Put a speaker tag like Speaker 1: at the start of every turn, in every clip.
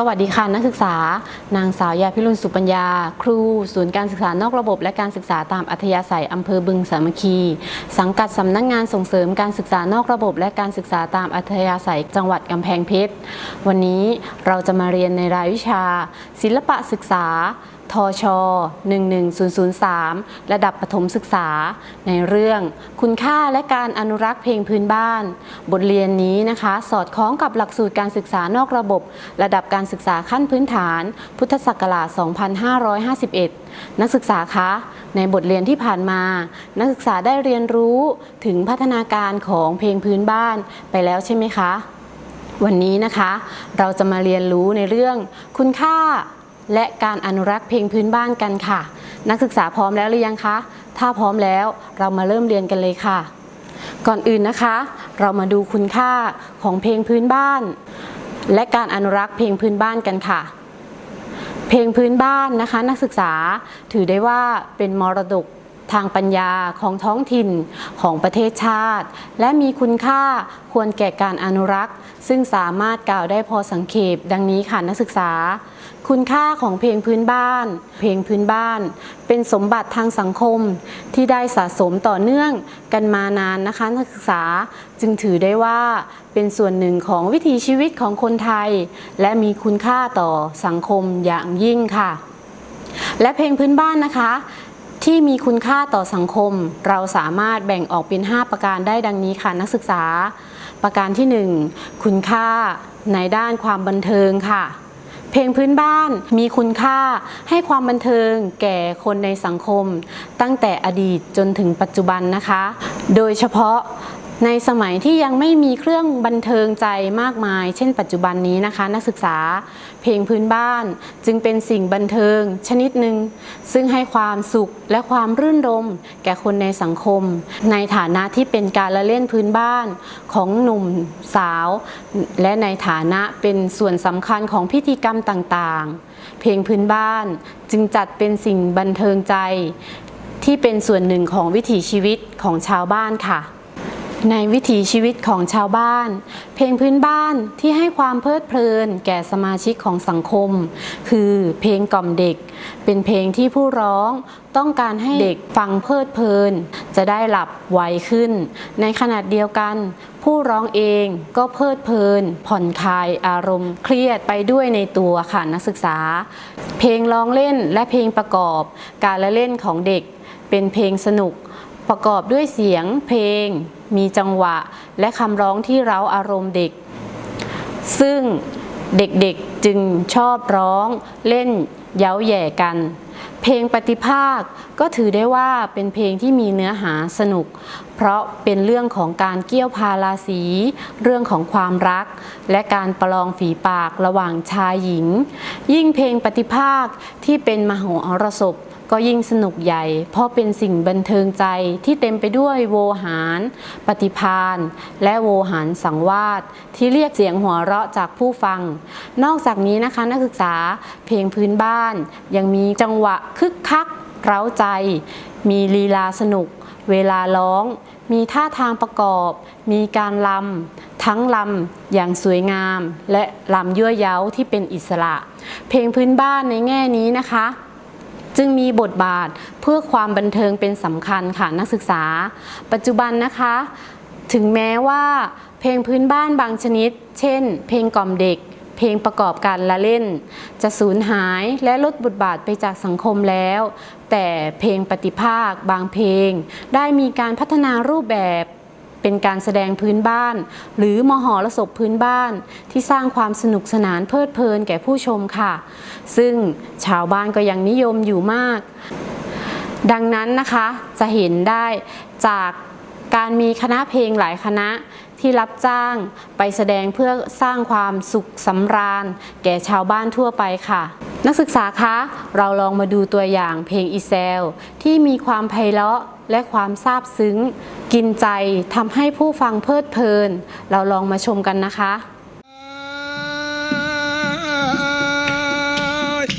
Speaker 1: สวัสดีค่ะนักศึกษา นางสาวยาพิรุณสุปัญญา ครู ศูนย์การศึกษานอกระบบ และการศึกษาตามอัธยาศัยอำเภอบึงสามัคคี สังกัดสำนักงงานส่งเสริมการศึกษานอกระบบ และการศึกษาตามอัธยาศัยจังหวัดกำแพงเพชร วันนี้เราจะมาเรียนในรายวิชา ศิลปะศึกษา ทช 11003 ระดับประถมศึกษา ในเรื่องคุณค่าและการอนุรักษ์เพลงพื้นบ้าน บทเรียนนี้นะคะ สอดคล้องกับหลักสูตรการศึกษานอกระบบ ระดับการศึกษาขั้นพื้นฐาน พุทธศักราช 2551 นักศึกษาคะในบทเรียนที่ผ่านมา นักศึกษาได้เรียนรู้ถึงพัฒนาการของเพลงพื้นบ้านไปแล้วใช่ไหมคะ วันนี้นะคะ เราจะมาเรียนรู้ในเรื่องคุณค่า และการอนุรักษ์เพลงพื้นบ้านกันค่ะ นักศึกษาพร้อมแล้วหรือยังคะ ถ้าพร้อมแล้วเรามาเริ่มเรียนกันเลยค่ะ ก่อนอื่นนะคะ เรามาดูคุณค่าของเพลงพื้นบ้าน และการอนุรักษ์เพลงพื้นบ้านกันค่ะ เพลงพื้นบ้านนะคะ นักศึกษาถือได้ว่าเป็นมรดก ทางปัญญาของท้องถิ่นของประเทศชาติ และมีคุณค่าควรแก่การอนุรักษ์ ซึ่งสามารถกล่าวได้พอสังเขปดังนี้ค่ะนักศึกษา คุณค่าของเพลงพื้นบ้าน เพลงพื้นบ้าน เป็นสมบัติทางสังคมที่ได้สะสมต่อเนื่องกันมานานนะคะนักศึกษาจึงถือได้ว่าเป็นส่วนหนึ่งของวิถีชีวิตของคนไทย และมีคุณค่าต่อสังคมอย่างยิ่งค่ะ และเพลงพื้นบ้านนะคะ ที่มีคุณค่าต่อสังคม เราสามารถแบ่งออกเป็น 5 ประการได้ดังนี้ค่ะนักศึกษา ประการที่ 1 คุณค่าในด้านความบันเทิงค่ะ เพลงพื้นบ้านมีคุณค่าให้ความบันเทิงแก่คนในสังคม ตั้งแต่อดีตจนถึงปัจจุบันนะคะ โดยเฉพาะในสมัยที่ยังไม่มีเครื่องบันเทิงใจมากมาย เช่นปัจจุบันนี้นะคะ นักศึกษา ลงพื้นบ้าน จึงเป็นสิ่งบันเทิง ชนิดหนึ่งซึ่งให้ความสุขและความรื่นรม แก่คนในสังคม ในฐานะที่เป็นการละเล่นพื้นบ้านของหนุ่มสาว และในฐานะเป็นส่วนสำคัญของพิธีกรรมต่างๆ เพลงพื้นบ้านจึงจัดเป็นสิ่งบันเทิงใจ ที่เป็นส่วนหนึ่งของวิถีชีวิตของชาวบ้านค่ะ ในวิถีชีวิตของชาวบ้าน เพลงพื้นบ้านที่ให้ความเพลิดเพลินแก่สมาชิกของสังคม คือเพลงกล่อมเด็ก เป็นเพลงที่ผู้ร้องต้องการให้เด็กฟังเพลิดเพลิน จะได้หลับไวขึ้น ในขณะเดียวกัน ผู้ร้องเองก็เพลิดเพลิน ผ่อนคลายอารมณ์เครียดไปด้วยในตัวค่ะนักศึกษา เพลงร้องเล่นและเพลงประกอบ การละเล่นของเด็ก เป็นเพลงสนุก ประกอบด้วยเสียงเพลง มีจังหวะ และคำร้องที่เร้าอารมณ์เด็ก ซึ่งเด็กๆจึงชอบร้องเล่นเย้าแย่กัน เพลงปฏิภาคก็ถือได้ว่าเป็นเพลงที่มีเนื้อหาสนุก เพราะเป็นเรื่องของการเกี่ยวพาราสี เรื่องของความรัก และการประลองฝีปากระหว่างชายหญิง ยิ่งเพลงปฏิภาคที่เป็นมโหรสพ ก็ยิ่งสนุกใหญ่ เพราะเป็นสิ่งบันเทิงใจที่เต็มไปด้วยโวหาร ปฏิพานและโวหารสังวาสที่เรียกเสียงหัวเราะจากผู้ฟัง นอกจากนี้นะคะนักศึกษาเพลงพื้นบ้าน ยังมีจังหวะคึกคักเร้าใจ มีลีลาสนุก เวลาร้อง มีท่าทางประกอบ มีการลำ ทั้งลำอย่างสวยงาม และลำยั่วเย้าที่เป็นอิสระ เพลงพื้นบ้านในแง่นี้นะคะ จึงมีบทบาทเพื่อความบันเทิงเป็นสำคัญค่ะนักศึกษา ปัจจุบันนะคะ ถึงแม้ว่า เพลงพื้นบ้านบางชนิด เช่น เพลงกล่อมเด็ก เพลงประกอบการละเล่น จะสูญหายและลดบทบาทไปจากสังคมแล้ว แต่เพลงปฏิภาค บางเพลง ได้มีการพัฒนารูปแบบ เป็นการแสดงพื้นบ้าน หรือมหรสพพื้นบ้าน ที่สร้างความสนุกสนานเพลิดเพลินแก่ผู้ชมค่ะ ซึ่งชาวบ้านก็ยังนิยมอยู่มาก ดังนั้นนะคะจะเห็นได้จากการมีคณะเพลงหลายคณะ ที่รับจ้างไปแสดงเพื่อสร้างความสุขสำราญ แก่ชาวบ้านทั่วไปค่ะ นักศึกษาคะ เราลองมาดูตัวอย่างเพลงอีเซล ที่มีความไพเราะและความซาบซึ้ง กินใจทำให้ผู้ฟังเพลิดเพลิน เราลองมาชมกันนะคะ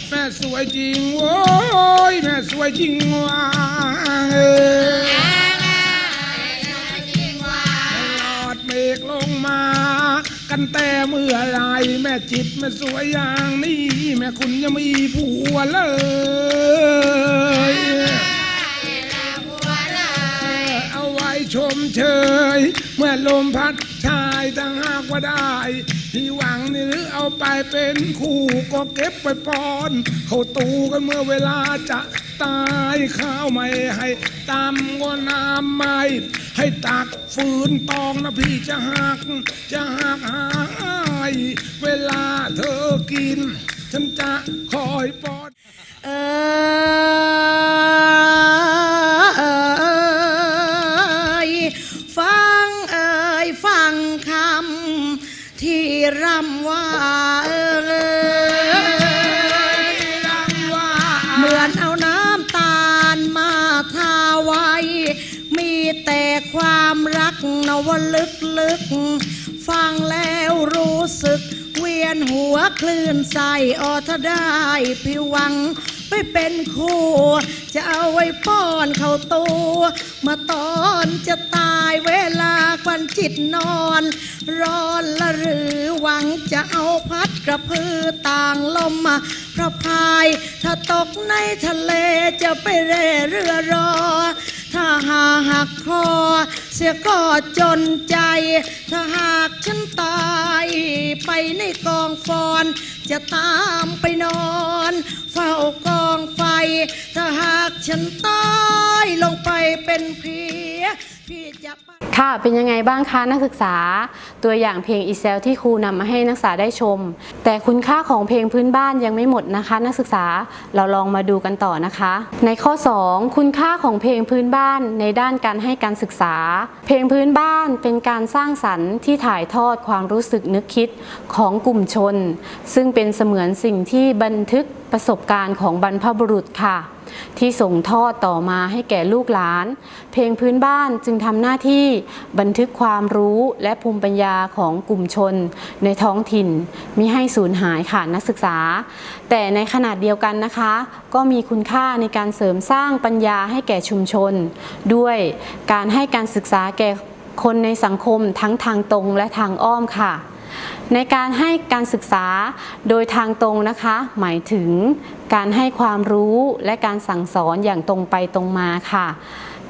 Speaker 2: แม่สวยจริงโว้ยแม่สวยจริงว่ะ อดเมฆลงมา กันแต่เมื่อไรแม่จิตแม่สวยอย่างนี้ แม่คุณยังมีผัวเลยเอาไว้ชมเชย เมื่อลมพัดชายถ้าหากว่าได้ ที่หวังนี่หรือเอาไปเป็นคู่ก็เก็บไปปอน เขาตูกันเมื่อเวลาจะตายข้าวไม่ให้ตำก็น้ำไม่ให้ตักฝืนตองนะพี่จะหัก จะหักหายเวลาเธอกิน ฉันจะคอยปอน
Speaker 3: เอย ความรักนวลึกลึก ฟังแล้วรู้สึก เวียนหัวคลื่นใสออถ้าได้ผิววังไปเป็นคู่ จะเอาไว้ป้อนเข้าตัวมาตอนจะตายเวลาควันจิตนอน ร้อนละหรือหวังจะเอาพัดกระพือต่างลมมาพระพาย ถ้าตกในทะเลจะไปเร่เรือรอ ถ้าหาหักคอเสียก็จนใจ ถ้าหากฉันตายไปในกองฟอน จะตามไปนอน เฝ้ากองไฟ ถ้าหากฉันตายลงไปเป็นเพีย
Speaker 1: ค่ะเป็นยังไงบ้างคะนักศึกษา ตัวอย่างเพลงอีเซลที่ครูนำมาให้นักศึกษาได้ชม แต่คุณค่าของเพลงพื้นบ้านยังไม่หมดนะคะ นักศึกษาเราลองมาดูกันต่อนะคะ ในข้อ 2 คุณค่าของเพลงพื้นบ้านในด้านการให้การศึกษา เพลงพื้นบ้านเป็นการสร้างสรรค์ที่ถ่ายทอดความรู้สึกนึกคิดของกลุ่มชน ซึ่งเป็นเสมือนสิ่งที่บันทึกประสบการณ์ของบรรพบุรุษค่ะ ที่ส่งทอดต่อมาให้แก่ลูกหลาน เพลงพื้นบ้านจึงทำหน้าที่บันทึกความรู้และภูมิปัญญาของกลุ่มชน ในท้องถิ่นมิให้สูญหายค่ะนักศึกษา แต่ในขนาดเดียวกันนะคะ ก็มีคุณค่าในการเสริมสร้างปัญญาให้แก่ชุมชน ด้วยการให้การศึกษาแก่คนในสังคมทั้งทางตรงและทางอ้อมค่ะในการให้การศึกษาโดยทางตรงนะคะ หมายถึง การให้ความรู้และการสั่งสอนอย่างตรงไปตรงมาค่ะ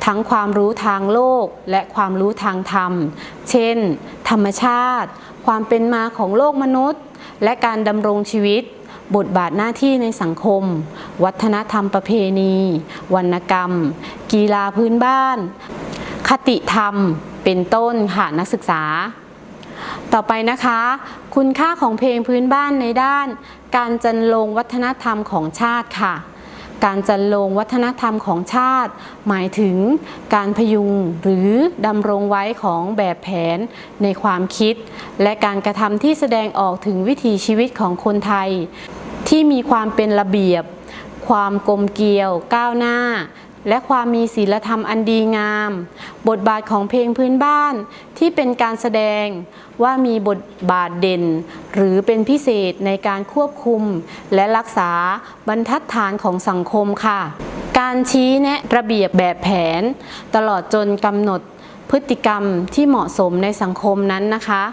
Speaker 1: ทั้งความรู้ทางโลกและความรู้ทางธรรม เช่น ธรรมชาติ ความเป็นมาของโลกมนุษย์ และการดำรงชีวิต บทบาทหน้าที่ในสังคม วัฒนธรรมประเพณี วรรณกรรม กีฬาพื้นบ้าน คติธรรม เป็นต้นค่ะนักศึกษา ต่อไปนะคะ คุณค่าของเพลงพื้นบ้านในด้าน การจันลงวัฒนธรรมของชาติค่ะ การจันลงวัฒนธรรมของชาติ หมายถึงการพยุงหรือดำรงไว้ของแบบแผนในความคิด และการกระทำที่แสดงออกถึงวิถีชีวิตของคนไทย ที่มีความเป็นระเบียบ ความกลมเกลียวก้าวหน้า และความมีศีลธรรมอันดีงาม บทบาทของเพลงพื้นบ้านที่เป็นการแสดงว่ามีบทบาทเด่น หรือเป็นพิเศษในการควบคุม และรักษาบรรทัดฐานของสังคมค่ะ การชี้แนะระเบียบแบบแผน ตลอดจนกำหนดพฤติกรรมที่เหมาะสมในสังคมนั้นนะคะ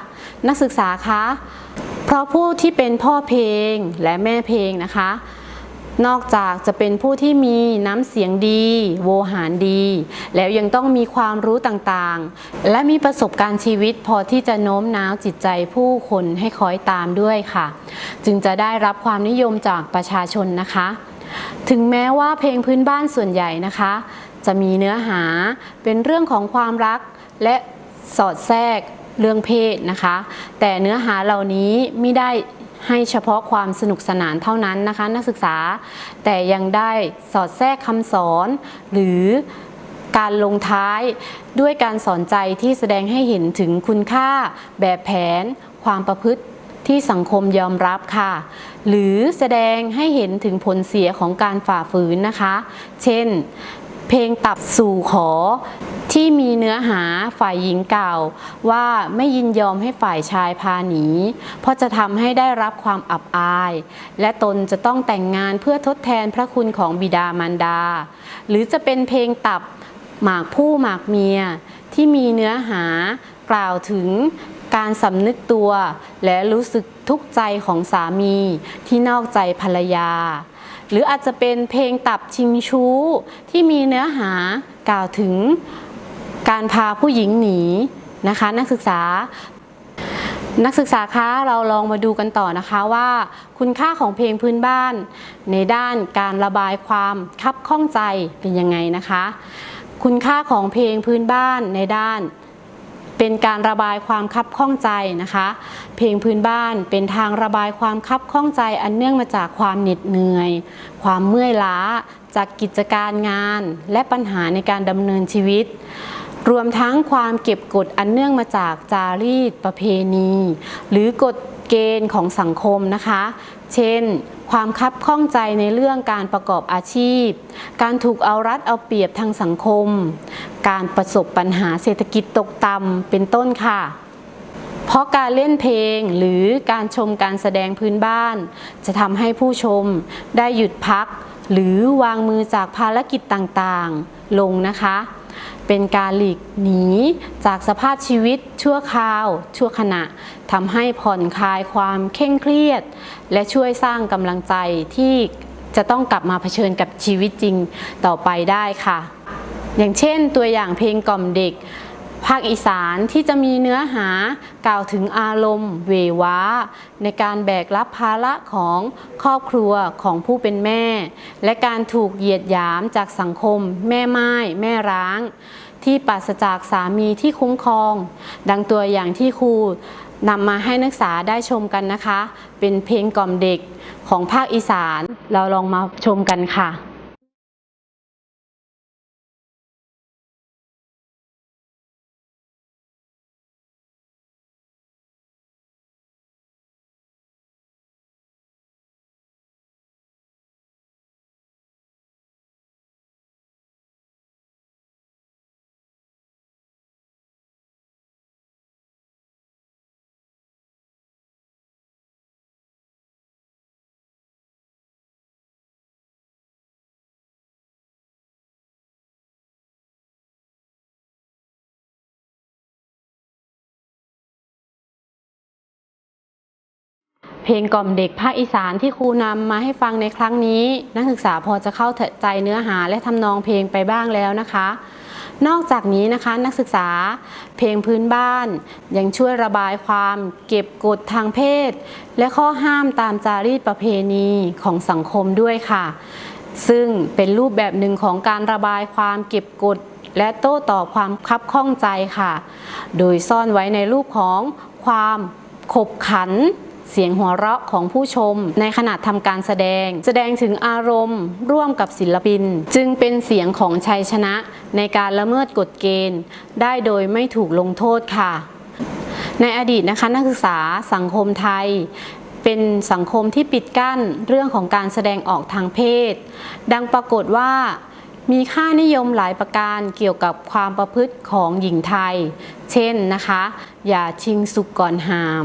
Speaker 1: นักศึกษาคะเพราะผู้ที่เป็นพ่อเพลงและแม่เพลงนะคะ นอกจากจะเป็นผู้ที่มีน้ำเสียงดี โวหารดี แล้วยังต้องมีความรู้ต่างๆ และมีประสบการณ์ชีวิตพอที่จะโน้มน้าวจิตใจผู้คนให้คอยตามด้วยค่ะ จึงจะได้รับความนิยมจากประชาชนนะคะ ถึงแม้ว่าเพลงพื้นบ้านส่วนใหญ่นะคะ จะมีเนื้อหาเป็นเรื่องของความรักและสอดแทรกเรื่องเพศนะคะ แต่เนื้อหาเหล่านี้ไม่ได้ ให้เฉพาะความสนุกสนานเท่านั้นนะคะ นักศึกษา แต่ยังได้สอดแทรกคำสอนหรือการลงท้ายด้วยการสอนใจที่แสดงให้เห็นถึงคุณค่า แบบแผน ความประพฤติที่สังคมยอมรับค่ะ หรือแสดงให้เห็นถึงผลเสียของการฝ่าฝืนนะคะ เช่น เพลงตับสู่ขอ ที่มีเนื้อหาฝ่ายหญิงกล่าว ว่าไม่ยินยอมให้ฝ่ายชายพาหนี เพราะจะทำให้ได้รับความอับอาย และตนจะต้องแต่งงานเพื่อทดแทนพระคุณของบิดามารดา หรือจะเป็นเพลงตับหมากผู้หมากเมีย ที่มีเนื้อหากล่าวถึงการสำนึกตัว และรู้สึกทุกข์ใจของสามีที่นอกใจภรรยา หรืออาจจะเป็นเพลงตับชิงชู้ ที่มีเนื้อหากล่าวถึงการพาผู้หญิงหนีนะคะนักศึกษา นักศึกษาคะเราลองมาดูกันต่อนะคะว่า คุณค่าของเพลงพื้นบ้าน ในด้านการระบายความคับข้องใจเป็นยังไงนะคะ คุณค่าของเพลงพื้นบ้านในด้าน เป็นการระบายความคับข้องใจนะคะ เพลงพื้นบ้านเป็นทางระบายความคับข้องใจอันเนื่องมาจากความเหน็ดเหนื่อย ความเมื่อยล้าจากกิจการงาน และปัญหาในการดำเนินชีวิต รวมทั้งความเก็บกดอันเนื่องมาจากจารีตประเพณี หรือกฎ เกณฑ์ของสังคมนะคะ เช่น ความคับข้องใจในเรื่องการประกอบอาชีพ การถูกเอารัดเอาเปรียบทางสังคม การประสบปัญหาเศรษฐกิจตกต่ำเป็นต้นค่ะเพราะการเล่นเพลงหรือการชมการแสดงพื้นบ้าน จะทำให้ผู้ชมได้หยุดพัก หรือวางมือจากภารกิจต่างๆ ลงนะคะ เป็นการหลีกหนีจากสภาพชีวิตชั่วคราว ชั่วขณะทำให้ผ่อนคลายความเคร่งเครียด และช่วยสร้างกำลังใจที่จะต้องกลับมาเผชิญกับชีวิตจริงต่อไปได้ค่ะ อย่างเช่นตัวอย่างเพลงกล่อมเด็ก ภาคอีสานที่จะมีเนื้อหากล่าวถึงอารมณ์ เวว้า ในการแบกรับภาระของครอบครัวของผู้เป็นแม่ และการถูกเหยียดหยามจากสังคม แม่ไม้แม่ร้าง ที่ปราศจากสามีที่คุ้มครอง ดังตัวอย่างที่ครูนำมาให้นักศึกษาได้ชมกันนะคะ เป็นเพลงกล่อมเด็กของภาคอีสานเราลองมาชมกันค่ะ เพลงกล่อมเด็กภาคอีสานที่ครูนำมาให้ฟังในครั้งนี้ นักศึกษาพอจะเข้าใจเนื้อหาและทำนองเพลงไปบ้างแล้วนะคะ นอกจากนี้นะคะนักศึกษาเพลงพื้นบ้าน ยังช่วยระบายความ เก็บกดทางเพศ และข้อห้ามตามจารีตประเพณีของสังคมด้วยค่ะ ซึ่งเป็นรูปแบบหนึ่งของการระบายความเก็บกดและโต้ตอบความคับข้องใจค่ะ โดยซ่อนไว้ในรูปของความขบขัน เสียงหัวเราะของผู้ชม ในขณะทำการแสดง แสดงถึงอารมณ์ ร่วมกับศิลปิน จึงเป็นเสียงของชัยชนะในการละเมิดกฎเกณฑ์ ได้โดยไม่ถูกลงโทษค่ะ ในอดีตนะคะนักศึกษาสังคมไทยเป็นสังคมที่ปิดกั้นเรื่องของการแสดงออกทางเพศ ดังปรากฏว่ามีค่านิยมหลายประการเกี่ยวกับความประพฤติของหญิงไทย เช่นนะคะ อย่าชิงสุกก่อนหาม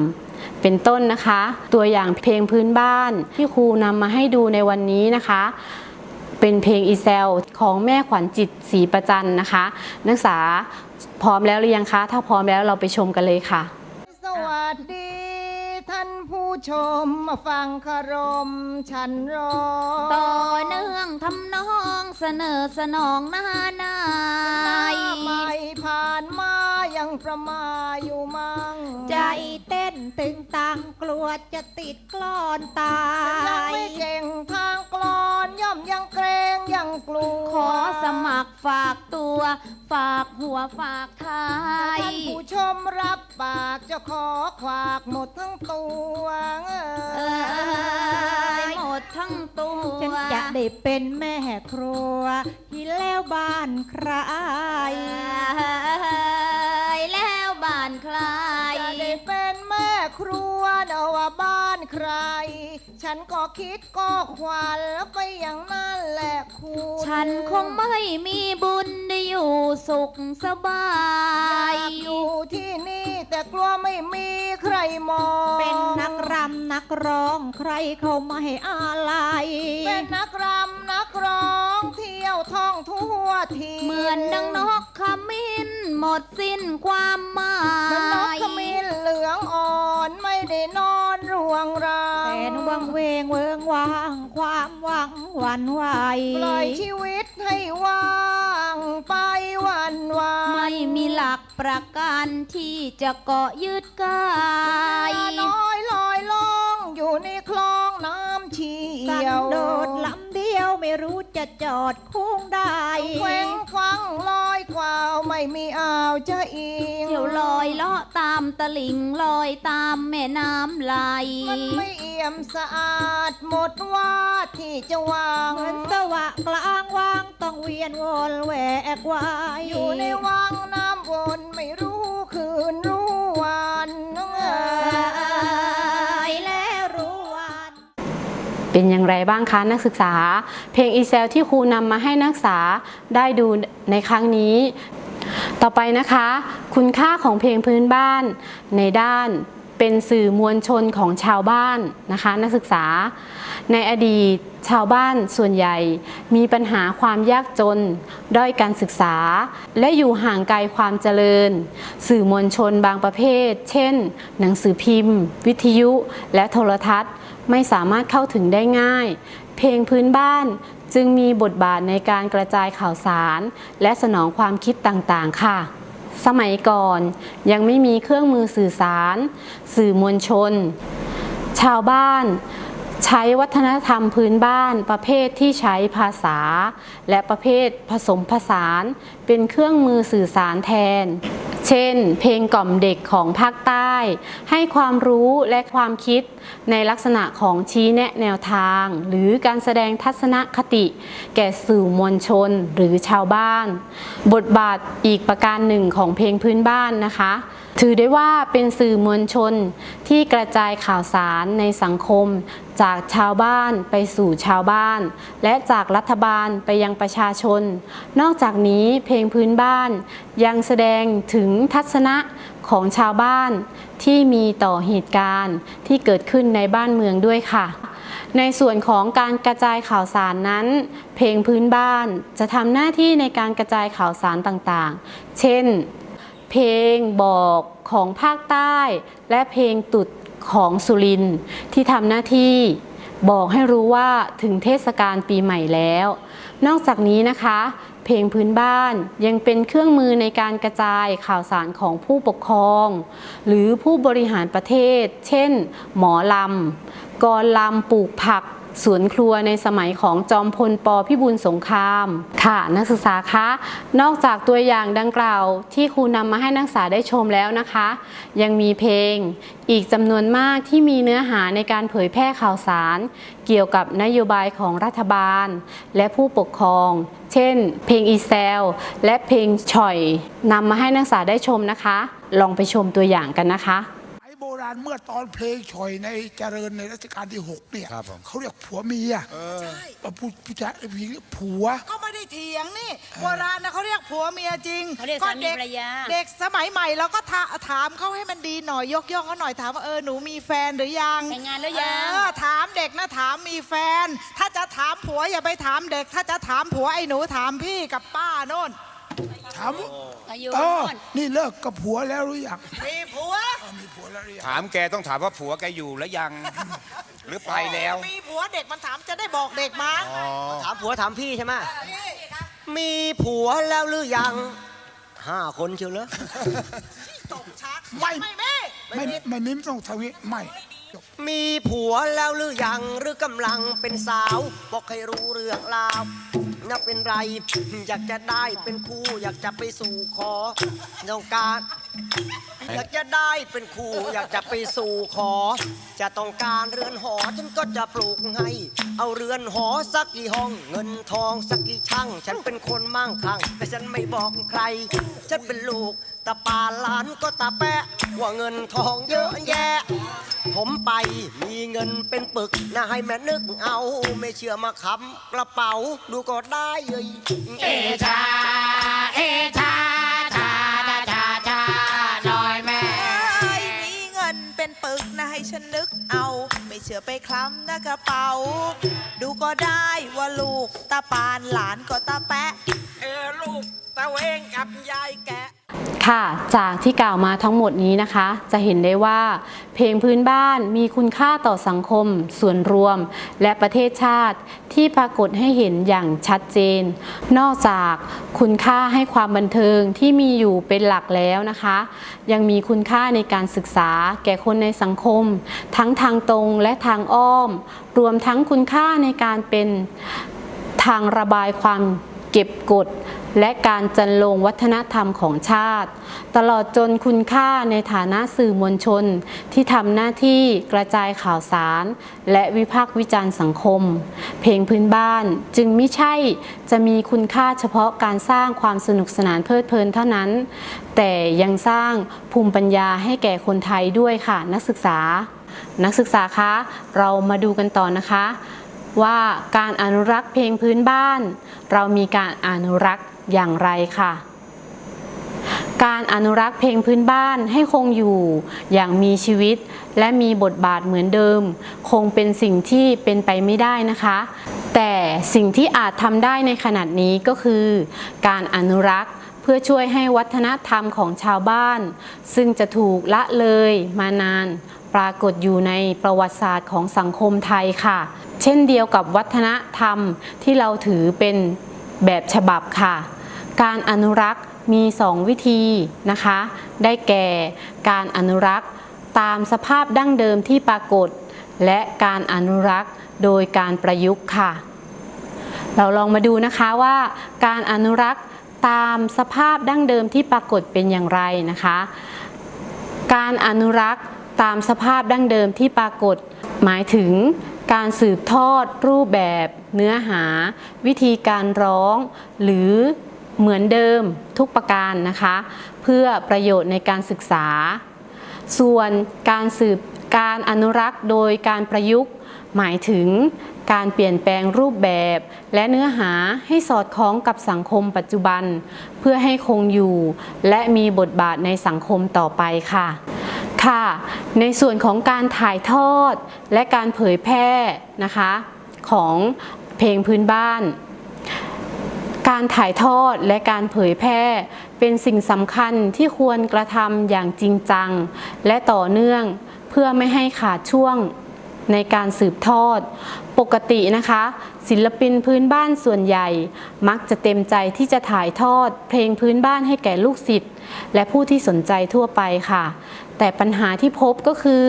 Speaker 1: เป็นต้นนะคะ ตัวอย่างเพลงพื้นบ้านที่ครูนำมาให้ดูในวันนี้นะคะ เป็นเพลงอีเซลของแม่ขวัญจิตศรีประจันนะคะ นักศึกษาพร้อมแล้วหรือยังคะ ถ้าพร้อมแล้วเราไปชมกันเลยค่ะ
Speaker 3: สวัสดี ชมมาฟังคารมฉันร้อง
Speaker 4: ต่อเนื่องทำนองเสนอสนองหน้านาย
Speaker 3: ไม่ผ่านมาอย่า
Speaker 4: ยังประมาอยู่มั่ง
Speaker 3: ใจเต้นตึงตังกลัวจะติดกลอนตา
Speaker 4: ยัง
Speaker 3: ย
Speaker 4: ไม่เก่งทางกลอนย่อมยังเกรงยังกลัว
Speaker 1: ขอสมัครฝากตัว ฝากหัวฝากท้าย
Speaker 4: ท่านผู้ชมรับปากจะขอขวากหมดทั้งตัวเอ
Speaker 1: เอ้
Speaker 4: อย
Speaker 1: หมดทั้งตัว
Speaker 3: ฉันจะได้เป็นแม่ครัวที่แล้วบ้านใคร
Speaker 4: ฉันก็คิดก็ขวัญไปอย่างนั้นแหละคุณ
Speaker 1: ฉันคงไม่มีบุญได้อยู่สุขสบา
Speaker 4: อยยากอยู่ที่นี่แต่กลัวไม่มีใครมอง
Speaker 3: เป็นนักรำนักร้องใครเขาไม่ให้อะไร
Speaker 4: เป็นนักรำนักร้องเที่ยวท่องทั่วที
Speaker 1: เหมือนดังนกขมิ้นหมดสิ้นความหมาย
Speaker 4: เหมือนนกขมิ้นเหลืองอ่อนไม่ได้นอน รวงราง
Speaker 3: แสนวังเวงเวิงว่างความหวังหวันไหว
Speaker 4: ปล่อยชีวิตให้ว่างไปวันวา
Speaker 1: ไม่มีหลักประกันที่จะเกาะยึดกาย
Speaker 4: น้อยลอยล่องอยู่ในคลองน้ำเชี่
Speaker 3: กัน
Speaker 4: ยว
Speaker 3: โดดลำเดียวไม่รู้จะจอดคุ้งได้
Speaker 4: แขวงควังลอยก วาวไม่มีอ่าวจะอิง
Speaker 1: เที่ยวลอยเลาะตามตลิ่งลอยตามแม่น้ำไหล
Speaker 4: มันไม่เอี่ยมสะอาดหมดว่าที่จะวาง
Speaker 3: เหมือนสวะกลางวางต้องเวียนวนแหวกวาย
Speaker 4: อยู่ในวังน้ำวนไม่รู้คืนรู้ เป็
Speaker 1: นอย่างไรบ้างคะนักศึกษา เพลงอีเซลที่ครูนำมาให้นักศึกษาได้ดูในครั้งนี้ ต่อไปนะคะ คุณค่าของเพลงพื้นบ้านในด้าน เป็นสื่อมวลชนของชาวบ้านนะคะนักศึกษา ในอดีตชาวบ้านส่วนใหญ่ มีปัญหาความยากจน ด้อยการศึกษา และอยู่ห่างไกลความเจริญ สื่อมวลชนบางประเภท เช่น หนังสือพิมพ์ วิทยุ และโทรทัศน์ ไม่สามารถเข้าถึงได้ง่าย เพลงพื้นบ้านจึงมีบทบาทในการกระจายข่าวสาร และสนองความคิดต่างๆ ค่ะ สมัยก่อนยังไม่มีเครื่องมือสื่อสาร สื่อมวลชน ชาวบ้านใช้วัฒนธรรมพื้นบ้านประเภทที่ใช้ภาษา และประเภทผสมผสาน เป็นเครื่องมือสื่อสารแทน เช่น เพลงกล่อมเด็กของภาคใต้ ให้ความรู้และความคิดในลักษณะของชี้แนะแนวทาง หรือการแสดงทัศนคติ แก่สื่อมวลชนหรือชาวบ้าน บทบาทอีกประการหนึ่งของเพลงพื้นบ้านนะคะถือได้ว่าเป็นสื่อมวลชนที่กระจายข่าวสารในสังคม จากชาวบ้านไปสู่ชาวบ้าน และจากรัฐบาลไปยังประชาชน นอกจากนี้เพลงพื้นบ้านยังแสดงถึงทัศนะของชาวบ้านที่มีต่อเหตุการณ์ที่เกิดขึ้นในบ้านเมืองด้วยค่ะ ในส่วนของการกระจายข่าวสารนั้น เพลงพื้นบ้านจะทำหน้าที่ในการกระจายข่าวสารต่างๆ เช่น เพลงบอกของภาคใต้ และเพลงตุด ของสุรินที่ทำหน้าที่บอกให้รู้ว่าถึงเทศกาลปีใหม่แล้ว นอกจากนี้นะคะ เพลงพื้นบ้านยังเป็นเครื่องมือในการกระจายข่าวสารของผู้ปกครอง หรือผู้บริหารประเทศ เช่น หมอลำกรลำปลูกผัก สวนครัวในสมัยของจอมพลปพิบูลสงครามค่ะนักศึกษาคะ นอกจากตัวอย่างดังกล่าวที่ครูนำมาให้นักศึกษาได้ชมแล้วนะคะ ยังมีเพลงอีกจำนวนมากที่มีเนื้อหาในการเผยแพร่ข่าวสาร เกี่ยวกับนโยบายของรัฐบาล และผู้ปกครอง เช่น เพลงอีเซลและเพลงฉ่อยนำมาให้นักศึกษาได้ชมนะคะ ลองไปชมตัวอย่างกันนะคะ
Speaker 2: ไอ้โบราณเมื่อตอนเพลงฉ่อยในเจริญในรัชกาลที่หกเนี่ย
Speaker 5: ครับผม
Speaker 2: เขาเรียกผัวเมียผู้ผู้ชายผู้หญิงเรียกผัว
Speaker 6: ก็ไม่ได้เถียงนี่โบราณนะเขาเรียกผัวเมียจริง
Speaker 4: เขาเรียก
Speaker 6: ก็
Speaker 4: สามี
Speaker 6: ด็
Speaker 4: ภรรยา
Speaker 6: เด็กสมัยใหม่เราก็ถาถามเขาให้มันดีหน่อยยกย่องเขาหน่อยถามว่าเออหนูมีแฟนหรือยัง
Speaker 4: แต่งงานหรือยัง
Speaker 6: เออถามเด็กนะถามมีแฟน ถ้าจะถามผัวอย่าไปถามเด็ก ถ้าจะถามผัวไอ้หนูถามพี่กับป้าโน่น
Speaker 2: ถามว่า
Speaker 4: อายุ
Speaker 2: เออ
Speaker 4: ก่อน
Speaker 2: นี่เลิกกับผัวแล้วหรือยัง
Speaker 6: มีผัว
Speaker 2: เออมีผัวแล้วหรือยัง
Speaker 5: ถามแกต้องถามว่าผัวแกอยู่แล้วยัง หรือไปแล้ว
Speaker 6: มีผัวเด็กมันถามจะได้บอกเด็กมา
Speaker 7: ถามผัวถามพี่ใช่ไหมมีผัวแล้วหรือยังห้าคนเชียวเหรอ
Speaker 6: ตกชัก
Speaker 2: ไม่
Speaker 6: ไม่แม่
Speaker 2: ไม่ไม่มิ้มต้องทวิไม่จบ
Speaker 7: มีผัวแล้วหรือยังหรือกำลังเป็นสาว บอกให้รู้เรื่องราว นะเป็นไร อยากจะได้เป็นคู่ อยากจะไปสู่ขอต้องการ อยากจะได้เป็นครูอยากจะไปสู่ขอ จะต้องการเรือนหอฉันก็จะปลูกให้ เอาเรือนหอสักกี่ห้อง เงินทองสักกี่ช่าง ฉันเป็นคนมั่งคั่งแต่ฉันไม่บอกใคร ฉันเป็นลูกตาปาหลานก็ตาแปะว่าเงินทองเยอะแยะ ผมไปมีเงินเป็นปึกนะให้แม่นึกเอาไม่เชื่อมาคำกระเป๋าดูก็ได้เลยเอชาเอชา
Speaker 8: กนะไม่เชื่อไปคล้ำนะกระเป๋า ดูก็ได้ว่าลูกตาปานหลานก็ตาแปะ
Speaker 7: เออลูกตาเวงกับยายแกะ
Speaker 1: ค่ะจากที่กล่าวมาทั้งหมดนี้นะคะ จะเห็นได้ว่า เพลงพื้นบ้านมีคุณค่าต่อสังคม ส่วนรวม และประเทศชาติที่ปรากฏให้เห็นอย่างชัดเจน นอกจากคุณค่าให้ความบันเทิงที่มีอยู่เป็นหลักแล้วนะคะ ยังมีคุณค่าในการศึกษาแก่คนในสังคม ทั้งทางตรงและทางอ้อม รวมทั้งคุณค่าในการเป็นทางระบายความเก็บกด และการจันลงวัฒนธรรมของชาติ ตลอดจนคุณค่าในฐานะสื่อมวลชน ที่ทำหน้าที่กระจายข่าวสาร และวิพากษ์วิจารณ์สังคม เพลงพื้นบ้านจึงไม่ใช่จะมีคุณค่าเฉพาะการสร้างความสนุกสนานเพลิดเพลินเท่านั้น แต่ยังสร้างภูมิปัญญาให้แก่คนไทยด้วยค่ะนักศึกษา นักศึกษาคะเรามาดูกันต่อนะคะ ว่าการอนุรักษ์เพลงพื้นบ้าน เรามีการอนุรักษ์อย่างไรค่ะ การอนุรักษ์เพลงพื้นบ้านให้คงอยู่อย่างมีชีวิต และมีบทบาทเหมือนเดิม คงเป็นสิ่งที่เป็นไปไม่ได้นะคะ แต่สิ่งที่อาจทำได้ในขณะนี้ก็คือ การอนุรักษ์เพื่อช่วยให้วัฒนธรรมของชาวบ้าน ซึ่งจะถูกละเลยมานาน ปรากฏอยู่ในประวัติศาสตร์ของสังคมไทยค่ะ เช่นเดียวกับวัฒนธรรมที่เราถือเป็นแบบฉบับค่ะ การอนุรักษ์มี 2 วิธีนะคะ ได้แก่การอนุรักษ์ตามสภาพดั้งเดิมที่ปรากฏ และการอนุรักษ์โดยการประยุกต์ค่ะ เราลองมาดูนะคะว่า การอนุรักษ์ตามสภาพดั้งเดิมที่ปรากฏเป็นอย่างไรนะคะ การอนุรักษ์ ตามสภาพดั้งเดิมที่ปรากฏ หมายถึงการสืบทอดรูปแบบ เนื้อหา วิธีการร้อง หรือเหมือนเดิมทุกประการนะคะ เพื่อประโยชน์ในการศึกษา ส่วนการสืบการอนุรักษ์โดยการประยุกต์ หมายถึงการเปลี่ยนแปลงรูปแบบ และเนื้อหาให้สอดคล้องกับสังคมปัจจุบัน เพื่อให้คงอยู่ และมีบทบาทในสังคมต่อไปค่ะ ค่ะ ในส่วนของการถ่ายทอดและการเผยแพร่นะคะของเพลงพื้นบ้าน การถ่ายทอดและการเผยแพร่เป็นสิ่งสำคัญที่ควรกระทำอย่างจริงจัง และต่อเนื่องเพื่อไม่ให้ขาดช่วงในการสืบทอด ปกตินะคะ ศิลปินพื้นบ้านส่วนใหญ่ มักจะเต็มใจที่จะถ่ายทอด เพลงพื้นบ้านให้แก่ลูกศิษย์และผู้ที่สนใจทั่วไปค่ะ แต่ปัญหาที่พบก็คือ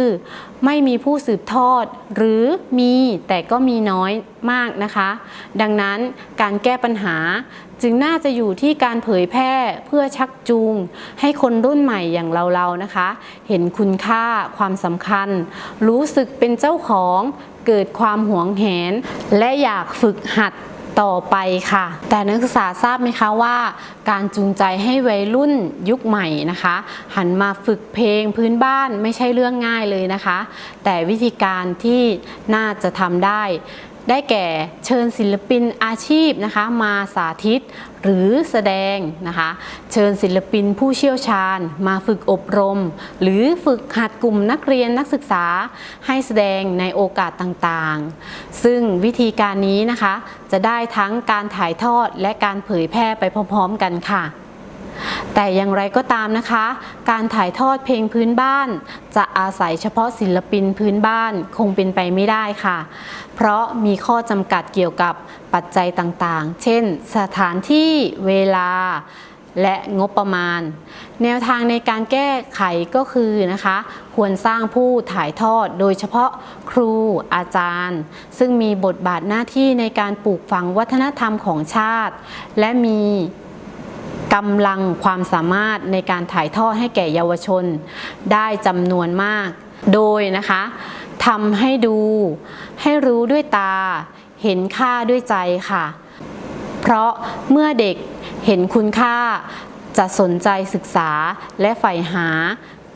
Speaker 1: ไม่มีผู้สืบทอด หรือมีแต่ก็มีน้อยมากนะคะ ดังนั้นการแก้ปัญหาจึงน่าจะอยู่ที่การเผยแพร่เพื่อชักจูง ให้คนรุ่นใหม่อย่างเราๆนะคะ เห็นคุณค่าความสำคัญ รู้สึกเป็นเจ้าของ เกิดความหวงแหน และอยากฝึกหัด ต่อไปค่ะ แต่นักศึกษาทราบไหมคะว่า การจูงใจให้วัยรุ่นยุคใหม่นะคะ หันมาฝึกเพลงพื้นบ้านไม่ใช่เรื่องง่ายเลยนะคะ แต่วิธีการที่น่าจะทำได้ได้แก่เชิญศิลปินอาชีพนะคะ มาสาธิต หรือแสดงนะคะ เชิญศิลปินผู้เชี่ยวชาญ มาฝึกอบรม หรือฝึกหัดกลุ่มนักเรียนนักศึกษาให้แสดงในโอกาสต่างๆ ซึ่งวิธีการนี้นะคะ จะได้ทั้งการถ่ายทอดและการเผยแพร่ไปพร้อมๆกันค่ะ แต่อย่างไรก็ตามนะคะ การถ่ายทอดเพลงพื้นบ้าน จะอาศัยเฉพาะศิลปินพื้นบ้านคงเป็นไปไม่ได้ค่ะ เพราะมีข้อจำกัดเกี่ยวกับปัจจัยต่างๆ เช่น สถานที่เวลาและงบประมาณ แนวทางในการแก้ไขก็คือนะคะ ควรสร้างผู้ถ่ายทอดโดยเฉพาะครูอาจารย์ ซึ่งมีบทบาทหน้าที่ในการปลูกฝังวัฒนธรรมของชาติ และมี กำลังความสามารถในการถ่ายทอดให้แก่เยาวชน ได้จำนวนมาก โดยนะคะทำให้ดู ให้รู้ด้วยตา เห็นค่าด้วยใจค่ะ เพราะเมื่อเด็กเห็นคุณค่าจะสนใจศึกษาและใฝ่หา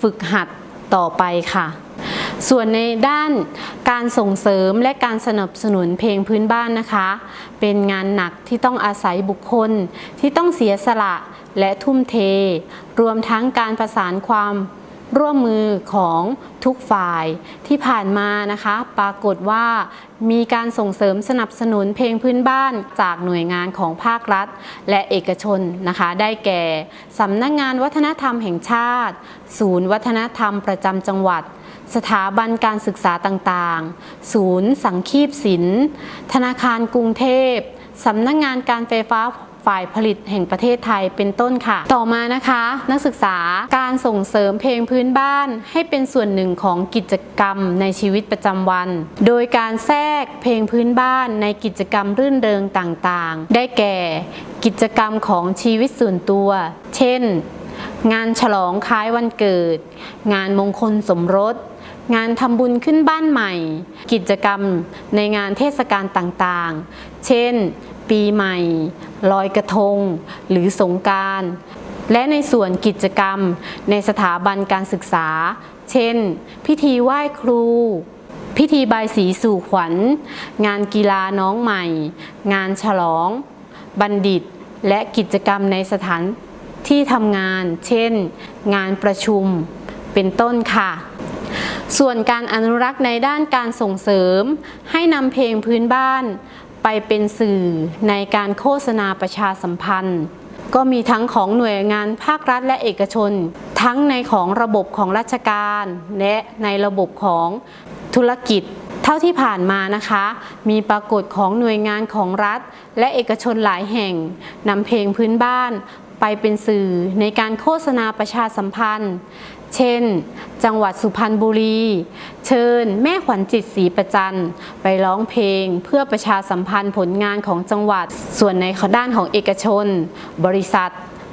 Speaker 1: ฝึกหัดต่อไปค่ะ ส่วนในด้านการส่งเสริมและการสนับสนุนเพลงพื้นบ้านนะคะ เป็นงานหนักที่ต้องอาศัยบุคคลที่ต้องเสียสละและทุ่มเท รวมทั้งการประสานความร่วมมือของทุกฝ่ายที่ผ่านมานะคะ ปรากฏว่ามีการส่งเสริมสนับสนุนเพลงพื้นบ้านจากหน่วยงานของภาครัฐ และเอกชนนะคะ ได้แก่สำนักงานวัฒนธรรมแห่งชาติ ศูนย์วัฒนธรรมประจำจังหวัด สถาบันการศึกษาต่างๆ ศูนย์ สังคีบศิลป์ธนาคารกรุงเทพสำนักงานการไฟฟ้าฝ่ายผลิตแห่งประเทศไทยเป็นต้นค่ะ ต่อมานะคะ นักศึกษาการส่งเสริมเพลงพื้นบ้านให้เป็นส่วนหนึ่งของกิจกรรมในชีวิตประจำวัน โดยการแทรกเพลงพื้นบ้านในกิจกรรมรื่นเริงต่างๆ ได้แก่ กิจกรรมของชีวิตส่วนตัว เช่น งานฉลองคล้ายวันเกิด งานมงคลสมรส งานทำบุญขึ้นบ้านใหม่ กิจกรรมในงานเทศกาลต่างๆ เช่น ปีใหม่ ลอยกระทง หรือสงการและในส่วนกิจกรรมในสถาบันการศึกษา เช่น พิธีไหว้ครู พิธีบายสีสู่ขวัญ งานกีฬาน้องใหม่ งานฉลอง บัณฑิต และกิจกรรมในสถานที่ทำงาน เช่น งานประชุม เป็นต้นค่ะ ส่วนการอนุรักษ์ในด้านการส่งเสริม ให้นำเพลงพื้นบ้านไปเป็นสื่อในการโฆษณาประชาสัมพันธ์ ก็มีทั้งของหน่วยงานภาครัฐและเอกชน ทั้งในของระบบของราชการ และในระบบของธุรกิจ เท่าที่ผ่านมานะคะ มีปรากฏของหน่วยงานของรัฐ และเอกชนหลายแห่งนำเพลงพื้นบ้านไปเป็นสื่อในการโฆษณาประชาสัมพันธ์ เช่น จังหวัดสุพรรณบุรี เชิญแม่ขวัญจิตศรีประจันไปร้องเพลง เพื่อประชาสัมพันธ์ผลงานของจังหวัด ส่วนในด้านของเอกชน บริษัท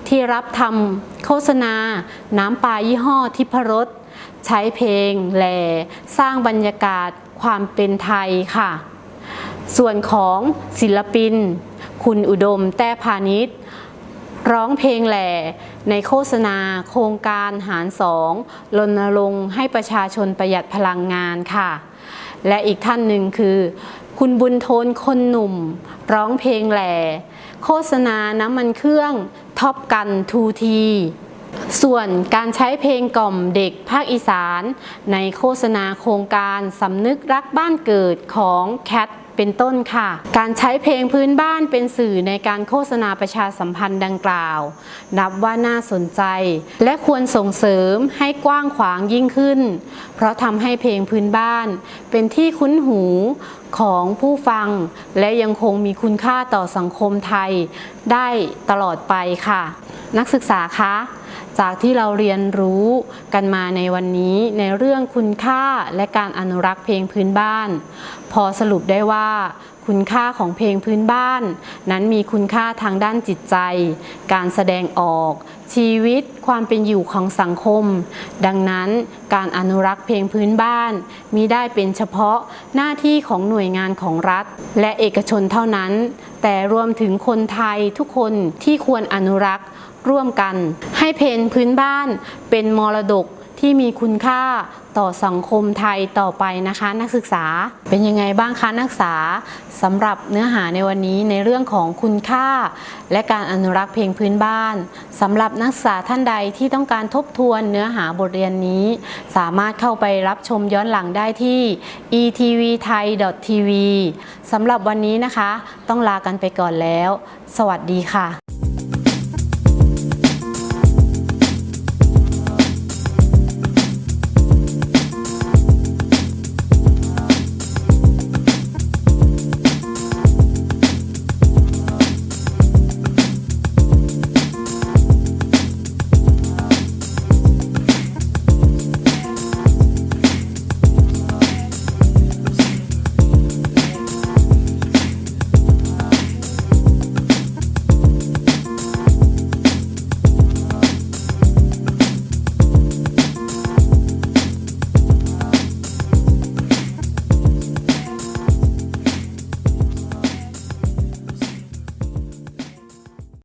Speaker 1: ที่รับทำโฆษณา น้ำปลายี่ห้อทิพรสใช้เพลงแหล่สร้างบรรยากาศความเป็นไทยค่ะ ส่วนของศิลปิน คุณอุดมแต้พาณิชย์ ร้องเพลงแหล่ในโฆษณา โครงการหารสองรณรงค์ให้ประชาชนประหยัดพลังงานค่ะ และอีกท่านหนึ่งคือ คุณบุญโทนคนหนุ่ม ร้องเพลงแหล่โฆษณาน้ำมันเครื่องท็อปกันทูทีส่วนการใช้เพลงกล่อมเด็กภาคอีสาน ในโฆษณาโครงการสำนึกรักบ้านเกิดของแคท เป็นต้นค่ะ การใช้เพลงพื้นบ้านเป็นสื่อในการโฆษณาประชาสัมพันธ์ดังกล่าว นับว่าน่าสนใจ และควรส่งเสริมให้กว้างขวางยิ่งขึ้น เพราะทำให้เพลงพื้นบ้าน เป็นที่คุ้นหูของผู้ฟัง และยังคงมีคุณค่าต่อสังคมไทยได้ตลอดไปค่ะ นักศึกษาคะ จากที่เราเรียนรู้กันมาในวันนี้ในเรื่องคุณค่าและการอนุรักษ์เพลงพื้นบ้าน พอสรุปได้ว่าคุณค่าของเพลงพื้นบ้าน นั้นมีคุณค่าทางด้านจิตใจ การแสดงออก ชีวิตความเป็นอยู่ของสังคม ดังนั้นการอนุรักษ์เพลงพื้นบ้านมีได้เป็นเฉพาะหน้าที่ของหน่วยงานของรัฐ และเอกชนเท่านั้น แต่รวมถึงคนไทยทุกคนที่ควรอนุรักษ์ ร่วมกัน ให้เพลงพื้นบ้านเป็นมรดกที่มีคุณค่าต่อสังคมไทยต่อไปนะคะ นักศึกษาเป็นยังไงบ้างคะนักศึกษาสำหรับเนื้อหาในวันนี้ในเรื่องของคุณค่า และการอนุรักษ์เพลงพื้นบ้านสำหรับนักศึกษาท่านใดที่ต้องการทบทวนเนื้อหาบทเรียนนี้ สามารถเข้าไปรับชมย้อนหลังได้ที่ etvthai.tv สำหรับวันนี้นะคะ ต้องลากันไปก่อนแล้ว สวัสดีค่ะ